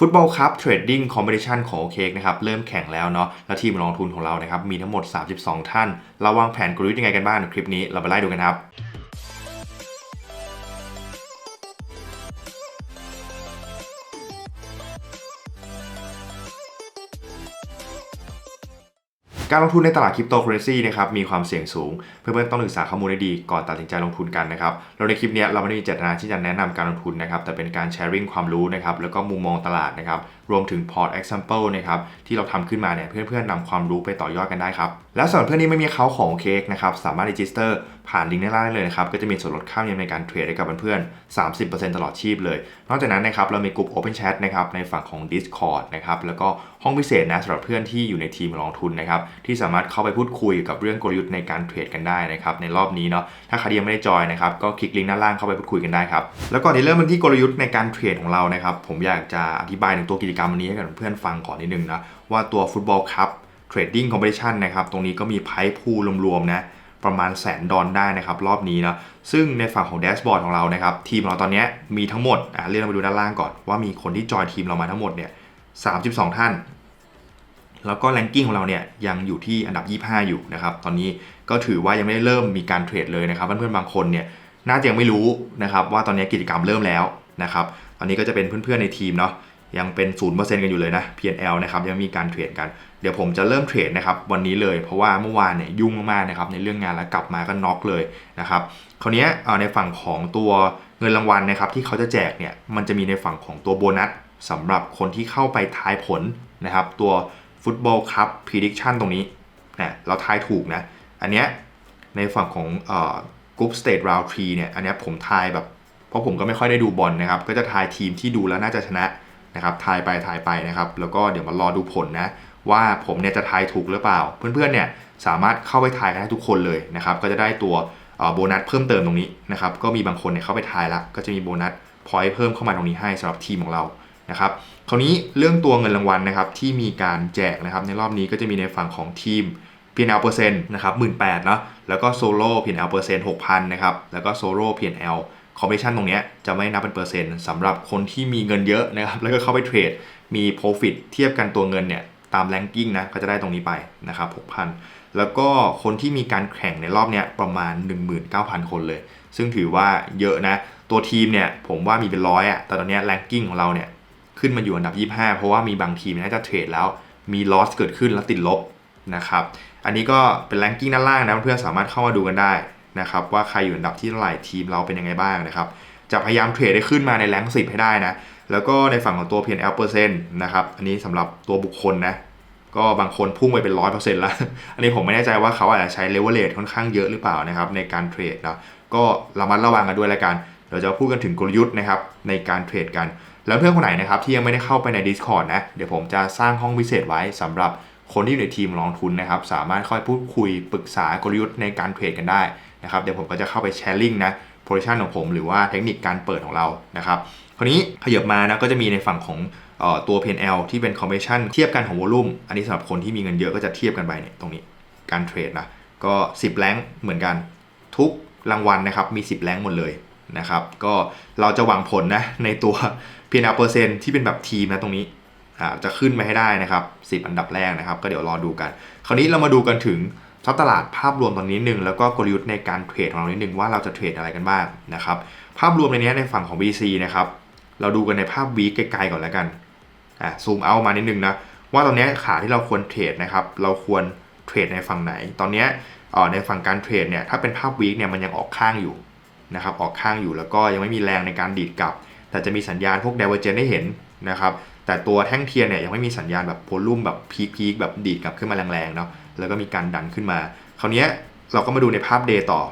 ฟุตบอลคัพเทรดดิ้งคอมเพติชันของโอเคกนะครับเริ่มแข่งแล้วเนาะแล้วทีมลงทุนของเรานะครับมีทั้งหมด 32 ท่าน เราวางแผนกลยุทธ์ยังไงกันบ้างในคลิปนี้เราไปไล่ดูกันครับ การลงทุนในตลาดคริปโตเคอเรนซีนะครับมีความเสี่ยงสูง เพื่อนๆต้องศึกษาข้อมูลให้ดีก่อนตัดสินใจลงทุนกันนะครับเราในคลิปนี้เราไม่ได้มีเจตนาที่จะแนะนำการลงทุนนะครับแต่เป็นการแชร์ริ่งความรู้นะครับแล้วก็มุมมองตลาดนะครับรวมถึงพอร์ต example นะครับที่เราทำขึ้นมาเนี่ยเพื่อนๆนำความรู้ไปต่อยอดกันได้ครับ แล้วสำหรับเพื่อนที่ไม่มีเขาของเค้กนะครับสามารถ register ผ่านลิงก์ด้านล่างได้เลยนะครับก็จะมีส่วนลดค่าธรรมเนียมในการเทรดให้กับเพื่อนๆ30%ตลอดชีพเลย นอกจากนั้นนะครับเรามีกลุ่ม Open Chat นะครับในฝั่งของ Discord นะครับแล้วก็ห้องพิเศษนะสำหรับเพื่อนที่อยู่ในทีมลงทุนนะครับที่สามารถเข้าไปพูดคุยกับเรื่องกลยุทธ์ในการเทรดกันได้นะครับในรอบนี้เนาะถ้าใครยังไม่ได้จอยนะครับก็คลิกลิงก์ด้านล่างเข้าไปพูดคุยกันได้ครับแล้วก่อนที่เริ่มที่กลยุทธ์ในการเทรดของเรานะครับผมอยากจะอธิบายถึงตัวกิจกรรมวันนี้ให้กับเพื่อนฟังก่อนนิดนึงนะ ว่าตัวฟุตบอลคัพเทรดดิ้งคอมเพติชันนะครับ ตรงนี้ก็มีไพ่พูรวมๆนะประมาณแสนดอลได้นะครับ รอบนี้นะซึ่งในฝั่งของแดชบอร์ดของเรานะครับ ทีมเราตอนนี้มีทั้งหมดอะเรียกเราไปดูด้านล่างก่อนว่ามีคนที่จอยทีมเรามาทั้งหมดเนี่ย32 ท่าน แล้วก็แรงกิ้งของเราเนี่ยยังอยู่ที่อันดับ 25 อยู่นะครับ ตอนนี้ก็ถือว่ายังไม่ได้เริ่มมีการเทรดเลยนะครับ เพื่อนๆบางคนเนี่ยน่าจะยังไม่รู้นะครับว่าตอนนี้กิจกรรมเริ่มแล้วนะครับ ตอนนี้ก็จะเป็นเพื่อนๆในทีมเนาะ ยังเป็น 0%กันอยู่เลยนะ PNL นะครับยังมีการเทรดกัน เดี๋ยวผมจะเริ่มเทรดนะครับวันนี้เลยเพราะว่าเมื่อวานเนี่ยยุ่งมากๆนะครับในเรื่องงานแล้วกลับมาก็น็อกเลยนะครับคราวนี้ในฝั่งของตัวเงินรางวัลนะครับที่เขาจะแจกเนี่ยมันจะมีในฝั่งของตัวโบนัสสำหรับคนที่เข้าไปทายผลนะครับตัวฟุตบอลคัพพ r e d i c t i o n ตรงนี้นะเราทายถูกนะ อันเนี้ยในฝั่งของเอ่อกรุ๊ปสเตทราวทรีเนี่ยอันเนี้ยผมทายแบบ เพราะผมก็ไม่ค่อยได้ดูบอลนะครับ ก็จะทายทีมที่ดูแล้วน่าจะชนะ นะครับทายไปทายไปนะครับ แล้วก็เดี๋ยวมารอดูผลนะ ว่าผมเนี่ยจะทายถูกหรือเปล่า เพื่อนๆเนี่ยสามารถเข้าไปทายกันได้ทุกคนเลยนะครับ ก็จะได้ตัวโบนัสเพิ่มเติมตรงนี้นะครับ ก็มีบางคนเนี่ยเข้าไปทายละก็จะมีโบนัสพอยต์เพิ่มเข้ามาตรงนี้ให้สำหรับทีมของเรานะครับ คราวนี้เรื่องตัวเงินรางวัลนะครับที่มีการแจกนะครับ ในรอบนี้ก็จะมีในฝั่งของทีม P&L เปอร์เซ็นต์นะครับหมื่นแปดเนาะแล้วก็โซโล่ P&L เปอร์เซ็นต์หกพันนะครับแล้วก็โซโล่ P&L คอมมิชชั่นตรงนี้จะไม่นับเป็นเปอร์เซ็นต์สำหรับคนที่มีเงินเยอะนะครับแล้วก็เข้าไปเทรดมี Profit เทียบกันตัวเงินเนี่ยตามแรงกิ้งนะก็จะได้ตรงนี้ไปนะครับ6,000 แล้วก็คนที่มีการแข่งในรอบเนี้ยประมาณ 19,000 คนเลย ซึ่งถือว่าเยอะนะ ตัวทีมเนี่ยผมว่ามีเป็นร้อยอะแต่ตอนนี้แรงกิ้งของเราเนี่ยขึ้นมาอยู่อันดับ 25 เพราะว่ามีบางทีมน่าจะเทรดแล้วมีลอสเกิดขึ้นแล้วติดลบนะครับ อันนี้ก็เป็นแรงกิ้งด้านล่างนะเพื่อนๆสามารถเข้ามาดูกันได้ นะครับว่าใครอยู่อันดับที่เท่าไหร่ทีมเราเป็นยังไงบ้างนะครับจะพยายามเทรดได้ขึ้นมาในแรง10ให้ได้นะแล้วก็ในฝั่งของตัว P&L เปอร์เซ็นต์นะครับอันนี้สำหรับตัวบุคคลนะก็บางคนพุ่งไปเป็นร้อยเปอร์เซ็นต์แล้วอันนี้ผมไม่แน่ใจว่าเขาอาจจะใช้เลเวลเลทค่อนข้างเยอะหรือเปล่านะครับในการเทรดนะก็ระมัดระวังกันด้วยละกันเดี๋ยวจะพูดกันถึงกลยุทธ์นะครับในการเทรดกัน แล้วเพื่อนคนไหนนะครับที่ยังไม่ได้เข้าไปใน Discord นะเดี๋ยวผมจะสร้างห้องพิเศษไว้สำหรับคนที่อยู่ในทีมลงทุนนะครับสามารถเข้าไปพูดคุยปรึกษากลยุทธ์ในการเทรดกันได้ นะครับเดี๋ยวผมก็จะเข้าไปแชร์ลิงก์นะโพซิชันของผมหรือว่าเทคนิคการเปิดของเรานะครับคราวนี้ขยับมานะก็จะมีในฝั่งของออตัว P&L ที่เป็น Commission เทียบกันของ Volume อันนี้สำหรับคนที่มีเงินเยอะก็จะเทียบกันไปเนี่ยตรงนี้การเทรดนะก็ 10 แรงเหมือนกัน ทุกรางวัลนะครับมี 10 แรงหมดเลยนะครับก็เราจะหวังผลนะในตัว P&L เปอร์เซ็นต์ที่เป็นแบบทีมนะตรงนี้จะขึ้นมาให้ได้นะครับ 10 อันดับแรกนะครับ ก็เดี๋ยวรอดูกัน คราวนี้เรามาดูกันถึง ทัพตลาดภาพรวมตอนนี้นิดนึงแล้วก็กลยุทธ์ในการเทรดของเรานิดนึงว่าเราจะเทรดอะไรกันบ้างนะครับภาพรวมในนี้ในฝั่งของ VC นะครับเราดูกันในภาพวีคไกลๆก่อนแล้วกันอ่าซูมเอามานิดนึงนะว่าตอนนี้ขาที่เราควรเทรดนะครับเราควรเทรดในฝั่งไหน ตอนนี้อ่อในฝั่งการเทรดเนี่ยถ้าเป็นภาพวีคเนี่ยมันยังออกข้างอยู่นะครับออกข้างอยู่แล้วก็ยังไม่มีแรงในการดีดกลับ แต่จะมีสัญญาณพวก divergence ให้เห็นนะครับแต่ตัวแท่งเทียนเนี่ยยังไม่มีสัญญาณแบบโพลุ่มแบบพีคพีคแบบดีดกลับขึ้นมาแรงๆเนาะ แล้วก็มีการดันขึ้นมา คราวนี้เราก็มาดูในภาพเดย์ต่อ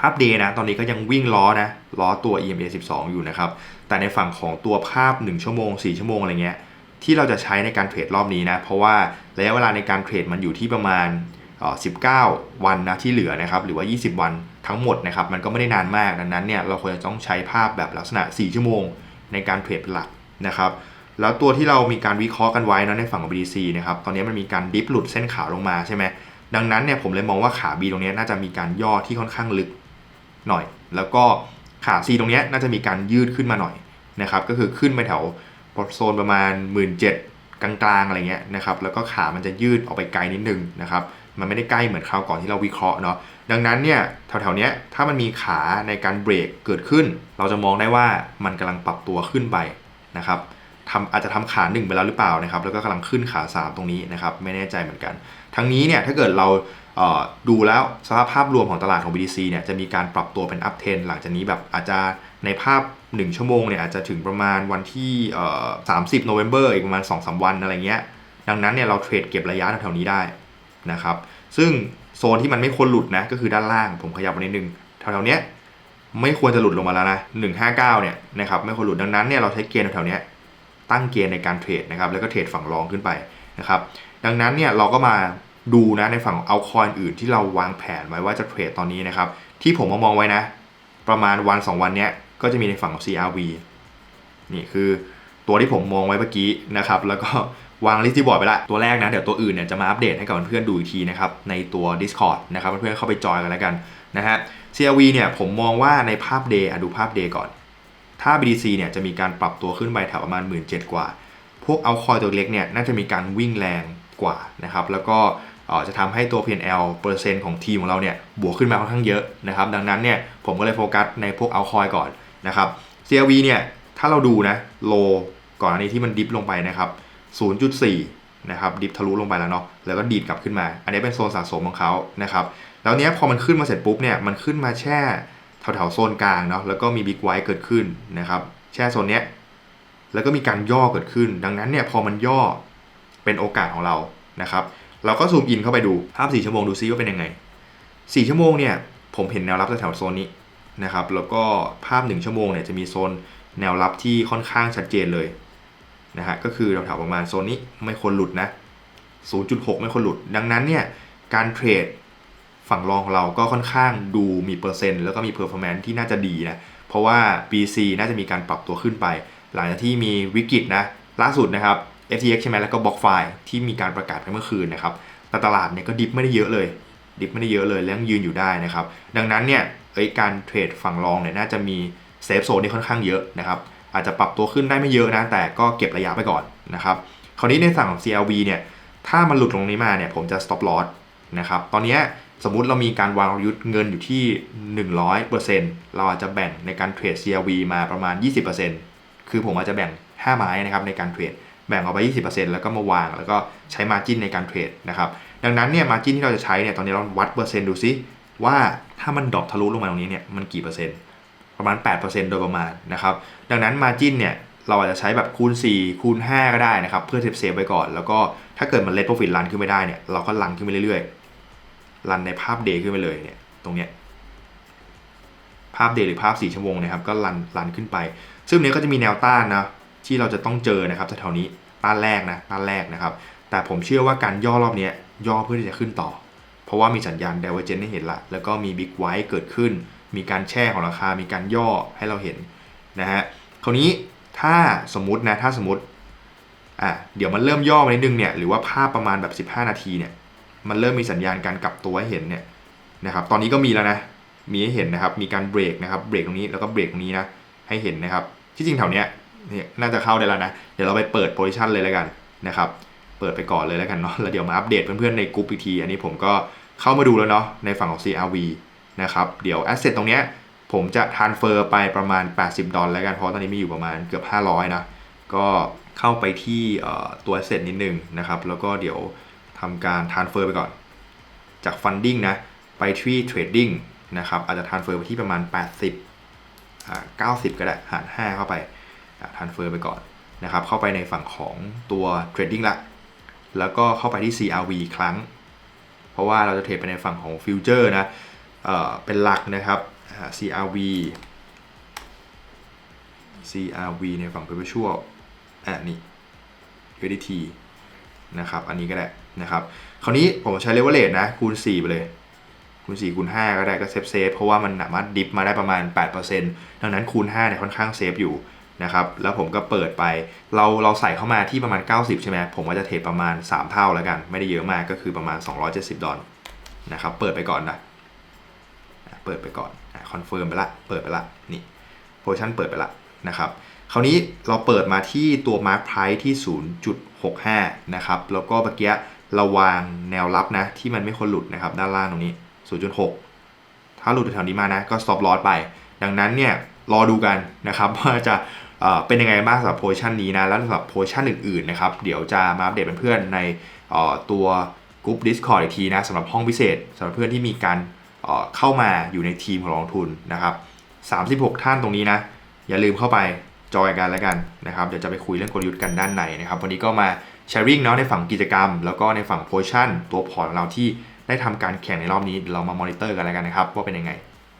ภาพเดย์นะ ตอนนี้ก็ยังวิ่งล้อนะ ล้อตัว EMA 12 อยู่นะครับ แต่ในฝั่งของตัวภาพ 1 ชั่วโมง 4 ชั่วโมงอะไรเงี้ย ที่เราจะใช้ในการเทรดรอบนี้นะ เพราะว่าระยะเวลาในการเทรดมันอยู่ที่ประมาณเอ่อ19 วันนะที่เหลือนะครับ หรือว่า 20 วันทั้งหมดนะครับ มันก็ไม่ได้นานมาก ดังนั้นเนี่ย เราควรจะต้องใช้ภาพแบบลักษณะ 4 ชั่วโมง ในการเทรดเป็นหลักนะครับ แล้วตัวที่เรามีการวิเคราะห์กันไว้นะในฝั่งของ BTC นะครับ ตอนนี้มันมีการดิฟหลุดเส้นขาวลงมาใช่ไหม ดังนั้นเนี่ยผมเลยมองว่าขา B ตรงนี้น่าจะมีการย่อที่ค่อนข้างลึกหน่อย แล้วก็ขา C ตรงนี้น่าจะมีการยืดขึ้นมาหน่อยนะครับ ก็คือขึ้นไปแถวโซนประมาณ 1 7ื่นกลางๆอะไรเงี้ยนะครับ แล้วก็ขามันจะยืดออกไปไกลนิดนึงนะครับ มันไม่ได้ใกล้เหมือนคราวก่อนที่เราวิเคราะห์เนาะ ดังนั้นเนี่ยแถวๆเนี้ยถ้ามันมีขาในการเบรกเกิดขึ้น เราจะมองได้ว่ามันกำลังปรับตัวขึ้นไปนะครับ ทำอาจจะทำขาหนึ่งไปแล้วหรือเปล่านะครับแล้วก็กำลังขึ้นขา 3 ตรงนี้นะครับไม่แน่ใจเหมือนกัน ทั้งนี้เนี่ยถ้าเกิดเราเดูแล้วสภาพภาพรวมของตลาดของ BTC เนี่ยจะมีการปรับตัวเป็น up trend หลังจากนี้แบบอาจจะในภาพ 1 ชั่วโมงเนี่ยอาจจะถึงประมาณวันที่30 November อีกประมาณ 2-3 วันอะไรเงี้ยดังนั้นเนี่ยเราเทรดเก็บระยะแถวๆนี้ได้นะครับซึ่งโซนที่มันไม่ควรหลุดนะก็คือด้านล่างผมขยับมานิดนึงแถวๆเนี้ยไม่ควรจะหลุดลงมาแล้วนะ159เนี่ยนะครับไม่ควรหลุดดังนั้นเนี่ยเราใช้เกณฑ์แถวๆเนี้ย ตั้งเกณฑ์ในการเทรดนะครับแล้วก็เทรดฝั่งรองขึ้นไปนะครับดังนั้นเนี่ยเราก็มาดูนะในฝั่งเอาคอยอื่นที่เราวางแผนไว้ว่าจะเทรดตอนนี้นะครับที่ผมมามองไว้นะ ประมาณวัน 2 วันเนี้ยก็จะมีในฝั่งของ CRV นี่คือตัวที่ผมมองไว้เมื่อกี้นะครับแล้วก็วางลิสต์บอร์ดไปละตัวแรกนะ เดี๋ยวตัวอื่นเนี่ยจะมาอัปเดตให้กับเพื่อนๆดูอีกทีนะครับในตัว Discord นะครับเพื่อนๆเข้าไปจอยกันแล้วกันนะฮะ CRV เนี่ยผมมองว่าในภาพ Day อะดูภาพ Day ก่อน ถ้า BTC เนี่ยจะมีการปรับตัวขึ้นไปแถวประมาณ 1 7 0 0 0กว่า พวกเอาคอยตัวเล็กเนี่ยน่าจะมีการวิ่งแรงกว่านะครับ แล้วก็จะทำให้ตัว P&L เปอร์เซ็นต์ของทีมของเราเนี่ยบวกขึ้นมาค่อนข้างเยอะนะครับ ดังนั้นเนี่ยผมก็เลยโฟกัสในพวกเอาคอยก่อนนะครับ CRV เนี่ยถ้าเราดูนะโลก่อนอันนี้ที่มันดิฟลงไปนะครับ 0.4 นะครับดิฟทะลุลงไปแล้วเนาะ แล้วก็ดีดกลับขึ้นมา อันนี้เป็นโซนสะสมของเขานะครับ แล้วเนี้ยพอมันขึ้นมาเสร็จปุ๊บเนี่ยมันขึ้นมาแช่ แถวๆโซนกลางเนาะแล้วก็มีบิ๊กไวท์เกิดขึ้นนะครับ แช่โซนเนี้ยแล้วก็มีการย่อเกิดขึ้น ดังนั้นเนี่ยพอมันย่อเป็นโอกาสของเรานะครับ เราก็ซูมอินเข้าไปดูภาพ 4 ชั่วโมงดูซิว่าเป็นยังไง 4 ชั่วโมงเนี่ยผมเห็นแนวรับแถวโซนนี้นะครับ แล้วก็ภาพ 1 ชั่วโมงเนี่ยจะมีโซนแนวรับที่ค่อนข้างชัดเจนเลยนะฮะก็คือแถวๆประมาณโซนนี้ไม่ควรหลุดนะ 0.6 ไม่ควรหลุด ดังนั้นเนี่ยการเทรด ฝั่งรองของเราก็ค่อนข้างดูมีเปอร์เซ็นต์แล้วก็มีเพอร์ฟอร์แมนซ์ที่น่าจะดีนะ เพราะว่า BC น่าจะมีการปรับตัวขึ้นไป หลังจากที่มีวิกฤตนะ ล่าสุดนะครับ FTX ใช่ไหมแล้วก็บล็อกไฟที่มีการประกาศไปเมื่อคืนนะครับแต่ตลาดเนี่ยก็ดิฟไม่ได้เยอะเลย ดิฟไม่ได้เยอะเลยแล้วยืนอยู่ได้นะครับ ดังนั้นเนี่ยเอ้การเทรดฝั่งรองเนี่ยน่าจะมีเซฟโซนที่ค่อนข้างเยอะนะครับ อาจจะปรับตัวขึ้นได้ไม่เยอะนะ แต่ก็เก็บระยะไปก่อนนะครับ คราวนี้ในฝั่งของ CLV เนี่ย ถ้ามันหลุดตรงนี้มาเนี่ย ผมจะ stop loss นะครับ ตอนนี้ สมมุติเรามีการวางยุทธเงินอยู่ที่ 100%เราอาจจะแบ่งในการเทรด CLV มาประมาณ 20%คือผมอาจจะแบ่ง 5 ไม้นะครับในการเทรด แบ่งออกไป 20%แล้วก็มาวาง แล้วก็ใช้ margin ในการเทรดนะครับ ดังนั้นเนี่ย margin ที่เราจะใช้เนี่ยตอนนี้เราวัดเปอร์เซ็นต์ดูซิว่าถ้ามันดรอปทะลุลงมาตรงนี้เนี่ยมันกี่เปอร์เซ็นต์ ประมาณ 8%โดยประมาณนะครับดังนั้น margin เนี่ยเราอาจจะใช้แบบคูณ 4 คูณ 5 ก็ได้นะครับ เพื่อเซฟเซฟไว้ก่อน แล้วก็ถ้าเกิดมันเลทโปรฟิตรันขึ้นไม่ได้เนี่ยเราก็ลันขึ้นไปเรื่อยๆ รันในภาพเดย์ขึ้นไปเลยเนี่ยตรงเนี้ยภาพเดย์หรือภาพ 4 ชั่วโมงนะครับก็รันรันขึ้นไป ซึ่งเนี้ยก็จะมีแนวต้านนะที่เราจะต้องเจอนะครับแถวๆนี้ต้านแรกนะต้านแรกนะครับ แต่ผมเชื่อว่าการย่อรอบเนี้ยย่อเพื่อที่จะขึ้นต่อ เพราะว่ามีสัญญาณ divergence ให้เห็นละ แล้วก็มี big white เกิดขึ้น มีการแช่ของราคา มีการย่อให้เราเห็นนะฮะคราวนี้ถ้าสมมตินะถ้าสมมติอะเดี๋ยวมันเริ่มย่อมานิดนึงเนี่ยหรือว่าภาพประมาณแบบ 15 นาทีเนี่ย มันเริ่มมีสัญญาณการกลับตัวให้เห็นเนี่ยนะครับตอนนี้ก็มีแล้วนะมีให้เห็นนะครับมีการเบรกนะครับเบรกตรงนี้แล้วก็เบรกตรงนี้นะให้เห็นนะครับที่จริงแถวเนี้ยนี่น่าจะเข้าได้แล้วนะเดี๋ยวเราไปเปิดโพซิชันเลยแล้วกันนะครับเปิดไปก่อนเลยแล้วกันเนาะแล้วเดี๋ยวมาอัปเดตเพื่อนๆในกลุ่มอีกทีอันนี้ผมก็เข้ามาดูแล้วเนาะในฝั่งของ CRV นะครับเดี๋ยว asset ตรงเนี้ยผมจะ transfer ไปประมาณ 80 ดอลลาร์แล้วกันเพราะตอนนี้มีอยู่ประมาณเกือบ 500 นะ ก็เข้าไปที่ตัว asset นิดนึงนะครับ แล้วก็เดี๋ยว ทำการ transfer ไปก่อน จาก funding นะ ไปที่ trading นะครับ อาจจะ transfer ไปที่ประมาณ 80อ่า90 ก็ได้ หาร 5 เข้าไปอ่า transfer ไปก่อนนะครับ เข้าไปในฝั่งของตัว trading ละแล้วก็เข้าไปที่ CRV ครั้ง เพราะว่าเราจะเทรดไปในฝั่งของ future นะเเป็นหลักนะครับ CRV CRV ในฝั่ง perpetual อ่านี่ USDT นะครับ อันนี้ก็ได้ นะครับคราวนี้ผมใช้ leverage นะคูณ 4 ไปเลยคูณ 4 คูณ 5 ก็ได้ก็เซฟเซฟเพราะว่ามันสามารถดิฟมาได้ประมาณ 8%ดังนั้นคูณ5เนี่ยค่อนข้างเซฟอยู่นะครับแล้วผมก็เปิดไปเราเราใส่เข้ามาที่ประมาณ 90 ใช่ไหมผมก็จะเทรดประมาณ 3 เท่าแล้วกัน ไม่ได้เยอะมากก็คือประมาณ 270 ดอลนะครับเปิดไปก่อนนะเปิดไปก่อนคอนเฟิร์มไปละเปิดไปละนี่โพชั่นเปิดไปละนะครับคราวนี้เราเปิดมาที่ตัว Mark Price ที่ 0.65 นะครับ แล้วก็เมื่อกี้ ราวางแนวรับนะ ที่มันไม่ควรหลุดนะครับ ด้านล่างตรงนี้ 0.6 ถ้าหลุดแถวนี้มานะ ก็ stop loss ไป ดังนั้นเนี่ยรอดูกันนะครับว่าจะเป็นยังไงบ้างสำหรับโพชันนี้นะ แล้วสำหรับโพชันอื่นๆนะครับ เดี๋ยวจะมาอัปเดตเพื่อนๆในตัวกลุ่ม Discord อีกทีนะสำหรับห้องพิเศษสำหรับเพื่อนที่มีการเเข้ามาอยู่ในทีมของกองทุนนะครับ36 ท่านตรงนี้นะ อย่าลืมเข้าไปจอยกันแล้วกันนะครับ เดี๋ยวจะไปคุยเรื่องกลยุทธ์กันด้านในนะครับ วันนี้ก็มา แชร์ริ่งเนาะในฝั่งกิจกรรม แล้วก็ในฝั่งโพชั่นตัวพอร์ตของเราที่ได้ทำการแข่งในรอบนี้เดี๋ยวเรามามอนิเตอร์กันแล้วกันนะครับว่าเป็นยังไง